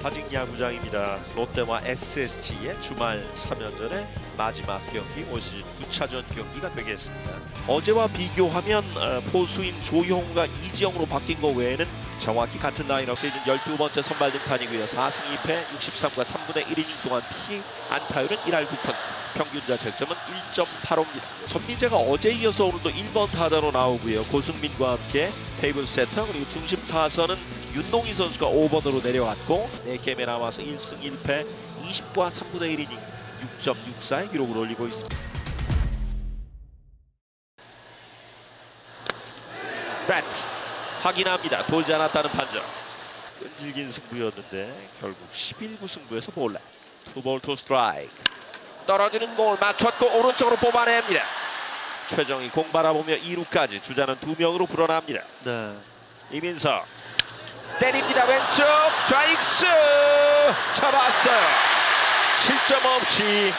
사직 야구장입니다. 롯데와 SSG의 주말 3연전의 마지막 경기 올 시즌 2차전 경기가 되겠습니다. 어제와 비교하면 어, 포수인 조용과 이지영으로 바뀐 거 외에는 정확히 같은 라인업 시즌 12번째 선발 등판이고요. 4승 2패 63과 3분의 1이닝 동안 피 안타율은 1할 9푼 평균 자책점은 1.85입니다. 전미재가 어제 이어서 오늘도 1번 타자로 나오고요. 고승민과 함께 테이블 세터 그리고 중심 타선은 윤동희 선수가 5번으로 내려왔고 4게임에 남아서 1승 1패 20과 3분의 1이닝 6.64의 기록을 올리고 있습니다. 배트 확인합니다. 돌지 않았다는 판정. 끈질긴 승부였는데 결국 11구 승부에서 볼래. 투볼 투 스트라이크. 떨어지는 공을 맞췄고 오른쪽으로 뽑아냅니다. 최정이 공 바라보며 2루까지 주자는 두 명으로 불어납니다. 네. 이민석 때립니다 왼쪽 좌익수 잡았어요 7점 없이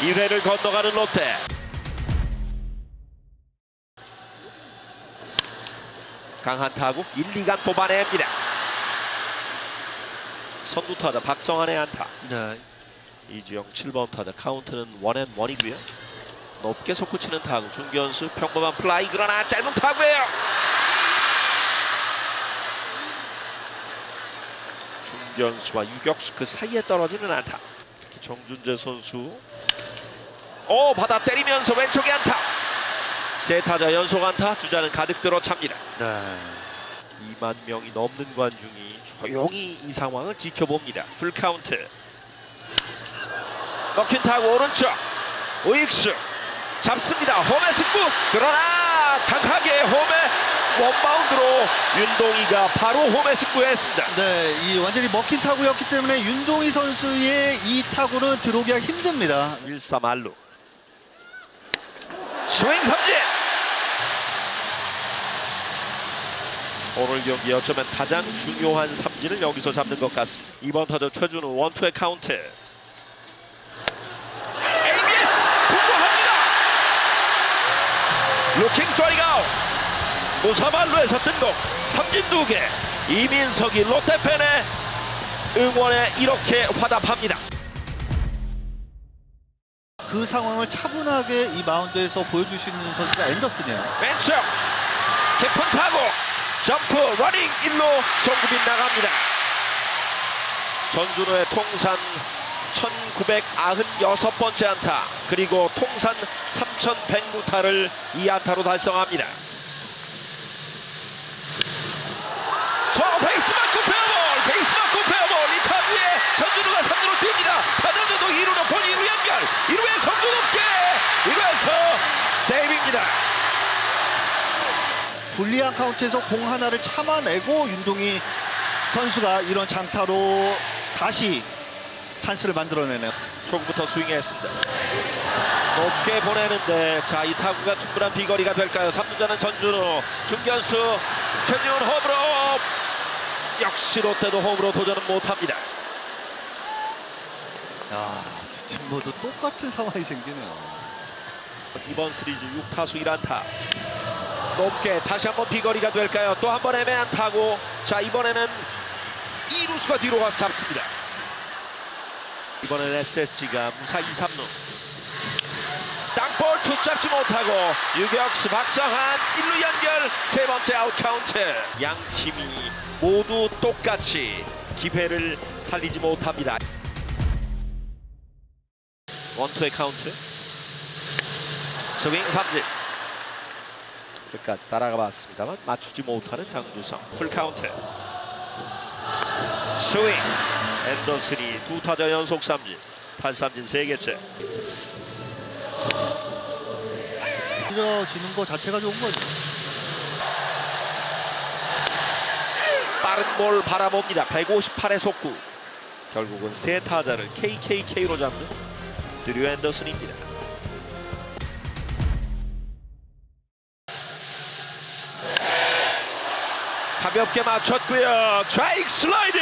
1회를 건너가는 롯데 강한 타구 1, 2간 뽑아냅니다 선두 타자 박성환의 안타 네. 이주영 7번 타자 카운트는 원앤 원이고요. 높게 솟구치는 타구 중견수 평범한 플라이 그러나 짧은 타구예요. 중견수와 유격수 그 사이에 떨어지는 안타. 정준재 선수. 오 받아 때리면서 왼쪽에 안타. 세 타자 연속 안타. 주자는 가득 들어 찹니다. 네. 2만 명이 넘는 관중이 조용히 이 상황을 지켜봅니다. 풀 카운트. 먹힌 타고 오른쪽. 우익수 잡습니다. 홈의 승부. 그러나 강하게 홈에 원바운드로 윤동희가 바로 홈에 승부했습니다. 네, 이 완전히 먹힌 타구였기 때문에 윤동희 선수의 이 타구는 들어오기가 힘듭니다. 1사 말루. 스윙 삼진. 오늘 경기 어쩌면 가장 중요한 삼진을 여기서 잡는 것 같습니다. 이번 타자 최준우 원투의 카운트. ABS 분구합니다. 루킹 아웃. 무사말루에서 뜬공 삼진 두 개. 이민석이 롯데팬의 응원에 이렇게 화답합니다. 그 상황을 차분하게 이 마운드에서 보여줄 수 있는 선수가 앤더슨이에요. 왼쪽 깊은 타고 점프 러닝 1로 송구빈 나갑니다 전준호의 통산 1996번째 안타 그리고 통산 3100루타를 이 안타로 달성합니다. 소 베이스마크 페어볼 베이스마크 페어볼 이 타구에 전준호가 3루로 뜁니다. 타자도 2루로 본 2루 연결! 2루에 성공 없게 1루에서 세이브입니다. 불리한 카운트에서 공 하나를 참아내고 윤동희 선수가 이런 장타로 다시 찬스를 만들어내네요. 초구부터 스윙했습니다. 높게 보내는데 자 이 타구가 충분한 비거리가 될까요? 3루자는 전준우 중견수 최지훈 홈으로 역시 롯데도 홈으로 도전은 못합니다. 야, 두 팀 모두 똑같은 상황이 생기네요. 이번 시리즈 6타수 1안타 높게 다시 한번 비거리가 될까요? 또 한 번 애매한 타구 자 이번에는 이루수가 뒤로 가서 잡습니다. 이번엔 SSG가 무사 2, 3루 땅볼 투수 잡지 못하고 유격수 박성한 1루 연결 세 번째 아웃 카운트. 양 팀이 모두 똑같이 기회를 살리지 못합니다. 원투의 카운트. 스윙 삼진. 끝까지 따라가 봤습니다만 맞추지 못하는 장주성. 풀 카운트. 스윙. 앤더슨이 두 타자 연속 삼진. 탈삼진 세 개째 이뤄지는 것 자체가 좋은 거죠. 빠른 볼 바라봅니다. 158의 속구. 결국은 세 타자를 KKK로 잡는 드류 앤더슨입니다. 가볍게 맞췄고요. 좌익 슬라이딩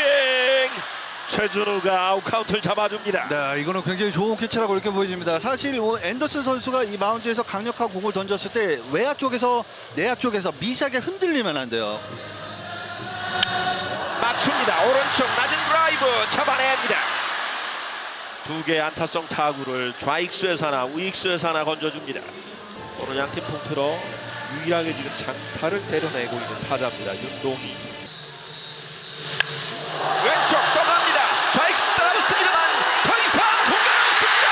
최준우가 아웃 카운트를 잡아줍니다 네, 이거는 굉장히 좋은 캐치라고 이렇게 보여집니다. 사실 뭐 앤더슨 선수가 이 마운드에서 강력한 공을 던졌을 때 외야 쪽에서 내야 쪽에서 미세하게 흔들리면 안 돼요. 맞춥니다 오른쪽 낮은 드라이브 차두 개의 안타성 타구를 좌익수에서 하나 우익수에서 하나 건져줍니다. 오늘 양팀 통틀어 유일하게 지금 장타를 때려내고 있는 타자입니다. 윤동희. 왼쪽 떠갑니다. 좌익수 따라붙습니다만 더 이상 공간 없습니다.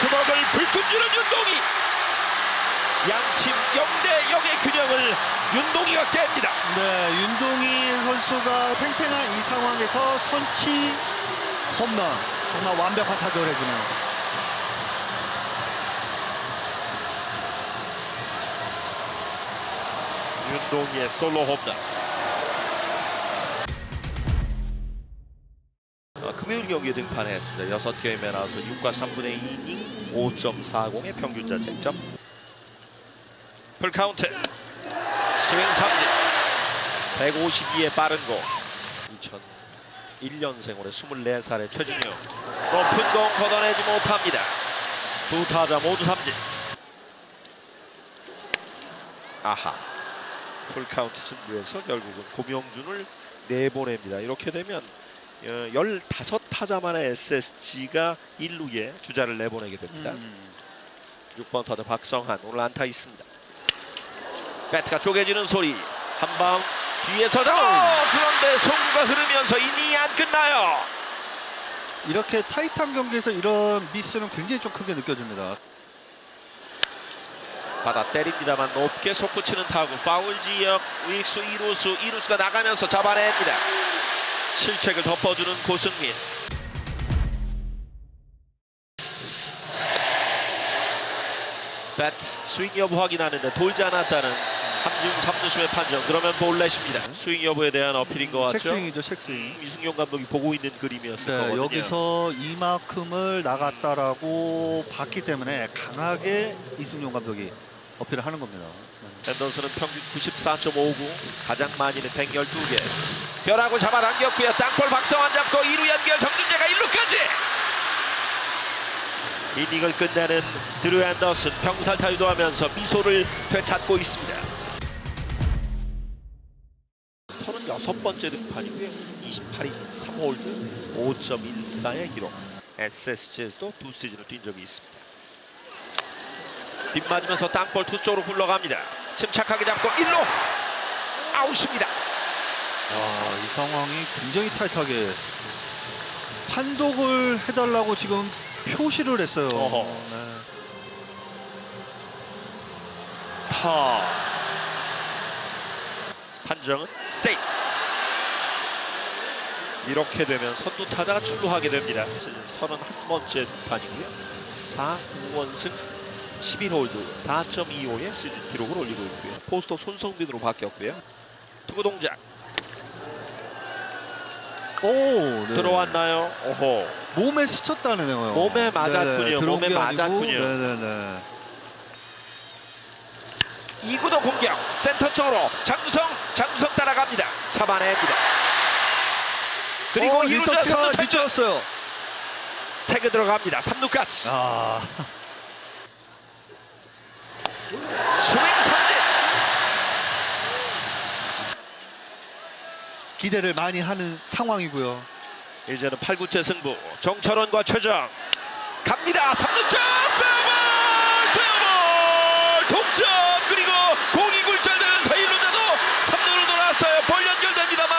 주먹을 불끈 쥐는 윤동희. 양팀 0대 0의 균형을 윤동희가 깹니다. 네, 윤동희 선수가 팽팽한 이 상황에서 선취 홈런 정말 완벽한 타격을 해주네요. 윤동희의 솔로 홈런. 어, 금요일 경기에 등판했습니다. 6개의 맨아웃 6과 3분의 2이닝 5.40의 평균 자책점. 풀카운트. 스윙 삼진. 152의 빠른 공. 2001년생 올해 24살의 최준용. 높은 공 걷어내지 못합니다. 두 타자 모두 삼진. 아하. 풀카운트 승부에서 결국은 고명준을 내보냅니다. 이렇게 되면 어, 15타자만의 SSG가 1루에 주자를 내보내게 됩니다. 음. 6번 타자 박성한 오늘 안타 있습니다. 배트가 쪼개지는 소리 한 방 뒤에서 잡 어, 그런데 송구가 흐르면서 이닝이 안 끝나요. 이렇게 타이트한 경기에서 이런 미스는 굉장히 좀 크게 느껴집니다. 받아 때립니다만 높게 솟구치는 타구 파울 지역 우익수 2루수 2루수가 나가면서 잡아냅니다. 실책을 덮어주는 고승민. 배트 스윙 여부 확인하는데 돌지 않았다는 함지웅 3루수의 판정 그러면 볼넷입니다. 스윙 여부에 대한 어필인 것 같죠? 책스윙이죠, 책스윙. 이승용 감독이 보고 있는 그림이었을 네, 거거든요. 여기서 이만큼을 나갔다라고 봤기 때문에 강하게 이승용 감독이 어필을 하는 겁니다. 네. 앤더슨은 평균 94.59 가장 많이는 112개 벼락을 잡아당겼고요 땅볼 박성환 잡고 2루 연결 정준재가 1루까지 이닝을 끝내는 드루 앤더슨 병살 타 유도 하면서 미소를 되찾고 있습니다 36번째 등판이고요 28이닝 3홀드 5.14의 기록 SSG에서도 두 시즌을 뛴 적이 있습니다 빗 맞으면서 땅볼 투수 쪽으로 굴러갑니다. 침착하게 잡고 1루 아웃입니다. 와, 이 상황이 굉장히 타이트하게 판독을 해달라고 지금 표시를 했어요. 어허. 네. 타 판정은 세이 이렇게 되면 선두 타자가 출루하게 됩니다. 시즌 31번째 등판이고요. 4, 5원승 11홀드 4.25의 시즌 기록을 올리고 있고요. 포스터 손성빈으로 바뀌었고요. 투구 동작 오, 네. 들어왔나요? 오호 몸에 스쳤다네요. 몸에 맞았군요. 들어온 몸에 맞았군요. 네네네. 2구도 공격 센터 쪽으로 장두성 장두성 따라갑니다 잡아냅니다 그리고 어, 2루자 린터스가 3루 탈출 뒤쪽었어요. 태그 들어갑니다. 3루까지. 아, 스윙 삼진. 기대를 많이 하는 상황이고요. 이제는 8구째 승부. 정철원과 최정. 갑니다. 3루점 빼볼 빼볼 동점 그리고 공이 굴절되면서 1루자도 3루를 돌았어요 볼 연결됩니다만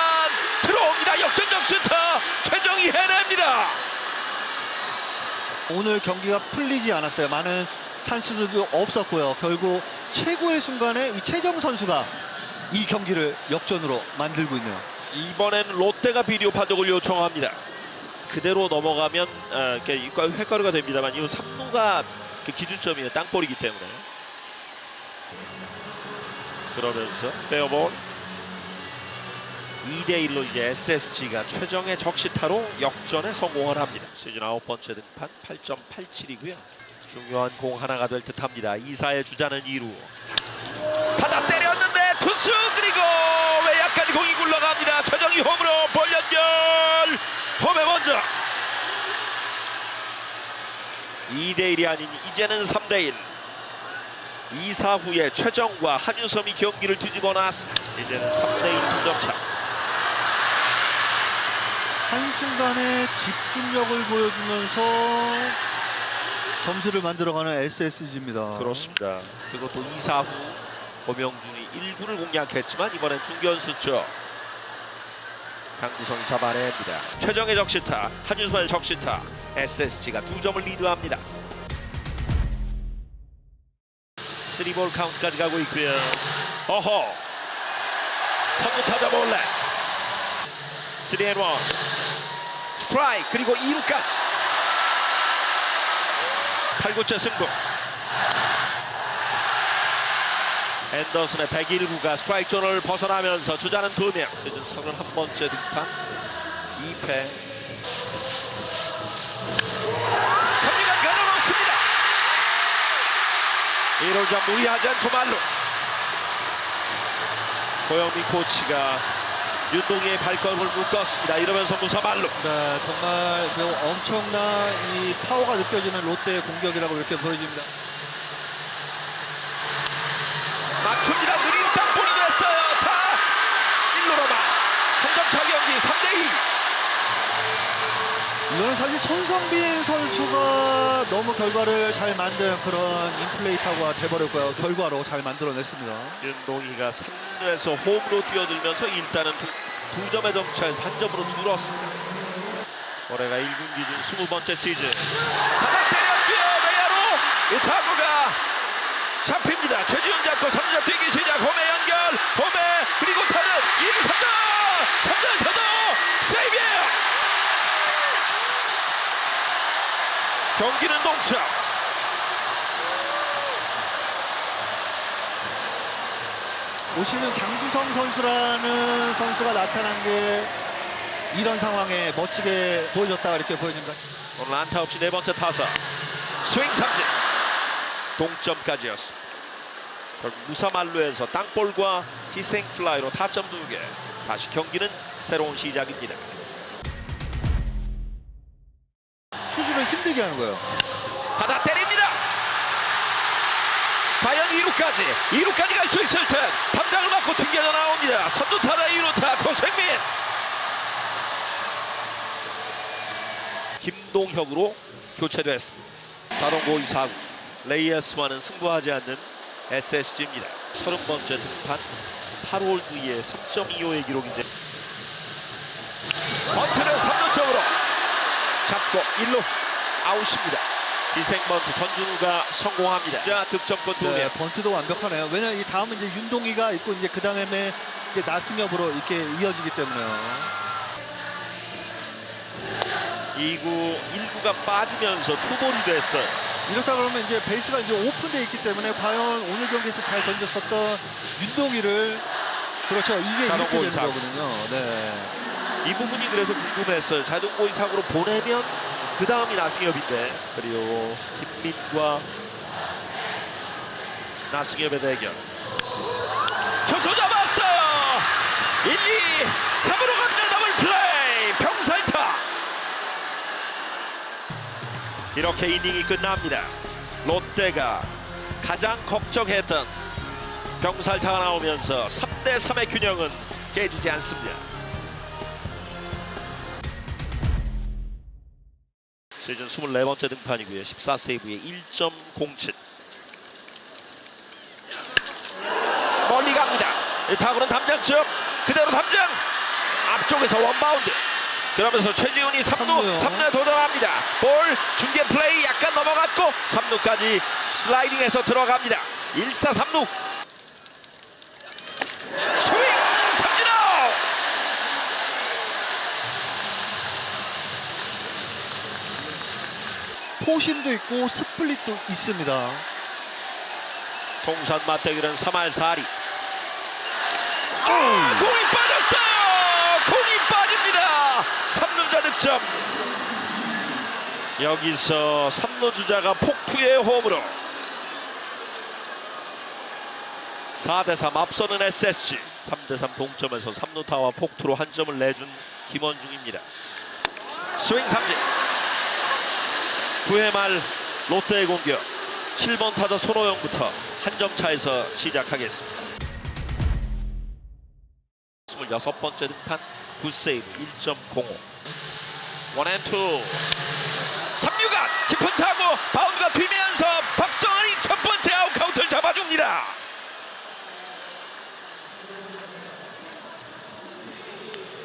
들어옵니다 역전적 슈터 최정이 해냅니다 오늘 경기가 풀리지 않았어요. 많은 찬스들도 없었고요. 결국 최고의 순간에 이 최정 선수가 이 경기를 역전으로 만들고 있네요. 이번에는 롯데가 비디오 판독을 요청합니다. 그대로 넘어가면 아, 이렇게 횟가루가 됩니다만 이 3루가 그 기준점이에요. 땅볼이기 때문에. 그러면서 페어볼 2대 1로 이제 SSG가 최정의 적시타로 역전에 성공을 합니다. 시즌 아홉 번째 등판 8.87이고요. 중요한 공 하나가 될 듯합니다. 2사의 주자는 2루. 받아 때렸는데 투수 그리고 외야까지 공이 굴러갑니다. 최정이 홈으로 볼 연결 홈에 먼저 2대 1이 아닌 이제는 3대 1 2사 후에 최정과 한유섬이 경기를 뒤집어 놨습니다. 이제는 3대 1 두점 차. 한순간에 집중력을 보여주면서 점수를 만들어가는 SSG입니다. 그렇습니다. 그것도 2사 후 고명준이 1구를 공략했지만 이번엔 중견수죠. 강구성이 잡아냅니다. 최정의 적시타, 한유수의 적시타, SSG가 두 점을 리드합니다. 3볼 카운트까지 가고 있고요. 어허, 선두 타자 몰래 3앤 1 스트라이크 그리고 2루까지 8구째 승부. 앤더슨의 101구가 스트라이크 존을 벗어나면서 주자는 2명. 시즌 31번째 등판 2패. 3루간 가로놓습니다. 1호점 무리하지 않고 말로. 고영민 코치가 윤동희의 발걸음을 묶었습니다 이러면서 무사말로 네, 정말 그 엄청난 이 파워가 느껴지는 롯데의 공격이라고 이렇게 보여집니다. 맞춥니다. 이거는 사실 손성빈 선수가 너무 결과를 잘 만든 그런 인플레이타가 돼버렸고요. 결과로 잘 만들어냈습니다. 윤동희가 3루에서 홈으로 뛰어들면서 일단은 두, 두 점의 점차에서 한 점으로 줄었습니다. 올해가 1군 기준 20번째 시즌. 바닥 때렸고요. 외야로 이 타구가 잡힙니다. 최지훈 잡고 3자 뛰기 시작. 홈에 그리고 타는 2루 3루. 3루에서도 세이브예요. 경기는 동점. 보시는 장주성 선수라는 선수가 나타난 게 이런 상황에 멋지게 보여줬다 이렇게 보여집니다. 오늘 안타 없이 네 번째 타석 스윙 삼진 동점까지였습니다. 결국 무사말루에서 땅볼과 희생 플라이로 타점 두 개. 다시 경기는 새로운 시작입니다. 투수를 힘들게 하는 거예요. 받아 때립니다. 과연 2루까지 2루까지 갈 수 있을 듯 담장을 맞고 튕겨져 나옵니다. 선두 타자 2루타 고생민 김동혁으로 교체됐습니다. 자동고 이사구 레이에스와는 승부하지 않는 SSG입니다. 30번째 등판 8홀 뒤에 3.25의 기록인데 번트는 3루 쪽으로 잡고 1루 아웃입니다. 기생번트 전준우가 성공합니다. 자 득점권 두 개. 네, 번트도 완벽하네요. 왜냐 이 다음은 이제 윤동희가 있고 이제 그 다음에 이제 나승엽으로 이렇게 이어지기 때문에요. 2구 1구가 빠지면서 투볼이 됐어요. 이렇다 그러면 이제 베이스가 이제 오픈돼 있기 때문에 과연 오늘 경기에서 잘 던졌었던 윤동희를 그렇죠 이게 이렇게 되는. 거거든요. 네. 이 부분이 그래서 궁금했어요. 자동고의 사고로 보내면 그 다음이 나승엽인데 그리고 김민과 나승엽의 대결. 조소 잡았어요. 1, 2, 3으로 갑니다. 더블 플레이. 병살타. 이렇게 이닝이 끝납니다. 롯데가 가장 걱정했던 병살타가 나오면서 3대 3의 균형은 깨지지 않습니다. 시즌 24번째 등판이고요. 14세이브에 1.07. 멀리 갑니다. 이 타구는 담장 쪽 그대로 담장 앞쪽에서 원바운드. 그러면서 최지훈이 3루 삼루요. 3루에 도전합니다. 볼 중계 플레이 약간 넘어갔고 3루까지 슬라이딩해서 들어갑니다. 1사 3루 스윙 삼진 아웃. 포심도 있고 스플릿도 있습니다. 통산 맞대결은 3할 4리. 아, 공이 빠졌어요. 공이 빠집니다. 3루자 득점. 여기서 3루 주자가 폭투의 홈으로 4대3 앞서는 SSG 3대3 동점에서 3루 타와 폭투로 한 점을 내준 김원중입니다. 스윙 삼진 9회 말 롯데의 공격. 7번 타자 손호영부터 한 점 차에서 시작하겠습니다. 26번째 등판 9세이브 1.05 원앤투. 3루간 깊은 타구 바운드가 뒤면서 박성환이 첫 번째 아웃 카운트를 잡아줍니다.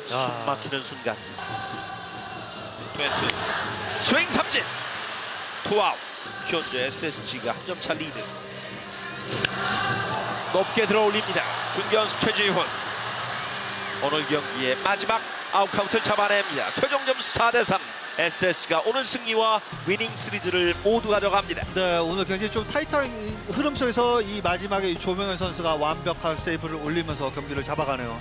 숨 막히는 순간. 트웬투. 스윙 삼진 투아웃. 현재 SSG가 한 점 차 리드. 높게 들어올립니다. 중견수 최지훈. 오늘 경기의 마지막 아웃 카운트를 잡아냅니다. 최종 점수 4대3 SSG가 오늘 승리와 위닝 시리즈를 모두 가져갑니다. 네, 오늘 굉장히 좀 타이트한 흐름 속에서 이 마지막에 이 조명현 선수가 완벽한 세이브를 올리면서 경기를 잡아가네요.